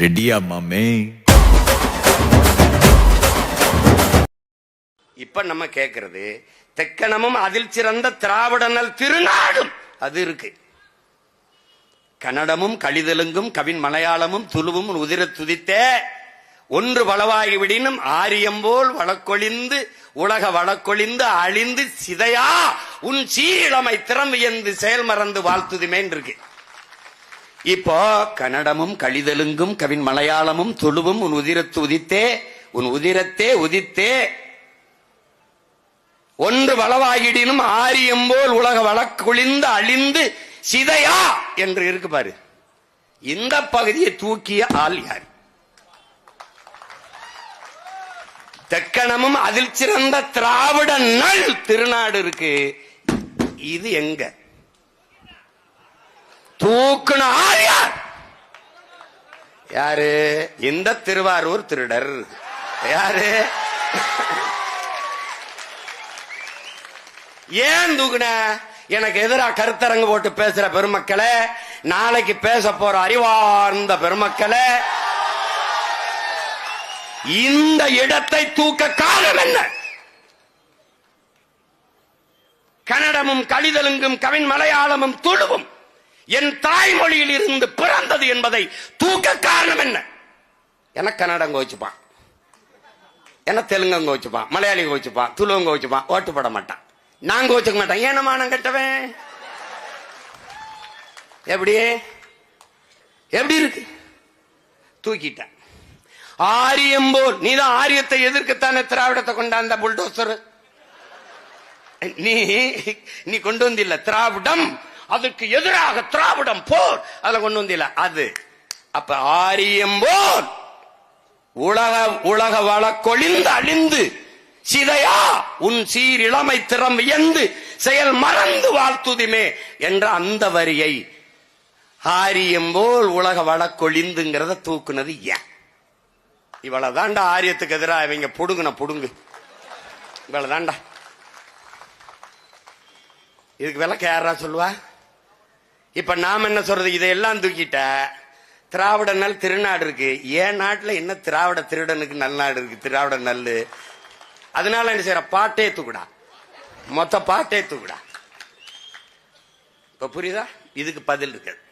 ரெடியா மாமே? இப்ப நம்ம கேக்குறது தெக்கணமும் அதில் சிறந்த திராவிடனல் திருநாடும். அது இருக்கு. கன்னடமும் கழிதலுங்கும் கவின் மலையாளமும் துளுவும் உதிர துதித்தே ஒன்று வளவாகி விடினும் ஆரியம்போல் வழக்கொழிந்து உலக வழக்கொழிந்து அழிந்து சிதையா உன் சீரிழமை திறம் வியந்து செயல் மறந்து வாழ்த்துதுமேன் இருக்கு. இப்போ கன்னடமும் கழிதலுங்கும் கவின் மலையாளமும் தொழுவும் உன் உதிரத்து உதித்தே உன் உதிரத்தே உதித்தே. ஒன்று வளவாகிடினும் ஆரியம் போல் உலக வழக்குழிந்து அழிந்து சிதையா என்று இருக்கு பாரு. இந்த பகுதியை தூக்கிய ஆள் யார்? தெக்கணமும் அதில் சிறந்த திராவிட நல் திருநாடு இருக்கு. இது எங்க? தூக்குன ஆள் யார்? யாரு? இந்த திருவாரூர் திருடர். யாரு? ஏன் தூக்குன? எனக்கு எதிராக கருத்தரங்கு போட்டு பேசுற பெருமக்களே நாளைக்கு பேச போற அறிவார்ந்த பெருமக்களே இந்த இடத்தை தூக்க காரணம் என்ன? கன்னடமும் கழிதலுங்கும் கவின் மலையாளமும் துளுவும். என் தாய்மொழியில் இருந்து பிறந்தது என்பதை தூக்க காரணம் என்ன? என கன்னடம் கோச்சுப்பான் என்ன தெலுங்கம் கோச்சுப்பான் மலையாளி கோச்சுப்பான் துளுவங்க கோச்சுப்பான் ஓட்டு போட மாட்டான். நான் கோச்சுக்க மாட்டேன். ஏன மானம் கட்டவன்? எப்படி? எப்படி இருக்கு? தூக்கிட்டேன். ஆரியம் போல் நீதான் ஆரியத்தை எதிர்க்கத்தானே திராவிடத்தை கொண்டாந்த புல்டோசர்? நீ நீ கொண்டு வந்தில்ல. திராவிடம் அதுக்கு எதிராக திராவிடம் போர். அதுல கொண்டு வந்தில்ல அது. அப்ப ஆரியம் போர். உலக உலக வழக்கொழிந்து அழிந்து சிதையா உன் சீர் இளமை திறம் வியந்து செயல் மறந்து வாழ்த்துதுமே என்ற அந்த வரியை ஆரியம் போல் உலக வழக்கொழிந்துங்கிறத தூக்குனது ஏன்? இவ்வளவுதான்டா ஆரியத்துக்கு எதிராக இவங்க புடுங்குன புடுங்கு. இவ்வளவுதான்டா இதுக்கு விளக்க யாரா சொல்லுவா? இப்ப நாம என்ன சொல்றது? இதையெல்லாம் தூக்கிட்ட. திராவிட நல் திருநாடு இருக்கு. என் நாட்டுல என்ன திராவிட திருடனுக்கு நல்நாடு இருக்கு? திராவிட நல்லு. அதனால என்ன செய்யற? பாட்டே தூக்குடா. மொத்த பாட்டே தூக்குடா. இப்ப புரியுதா? இதுக்கு பதில் இருக்குது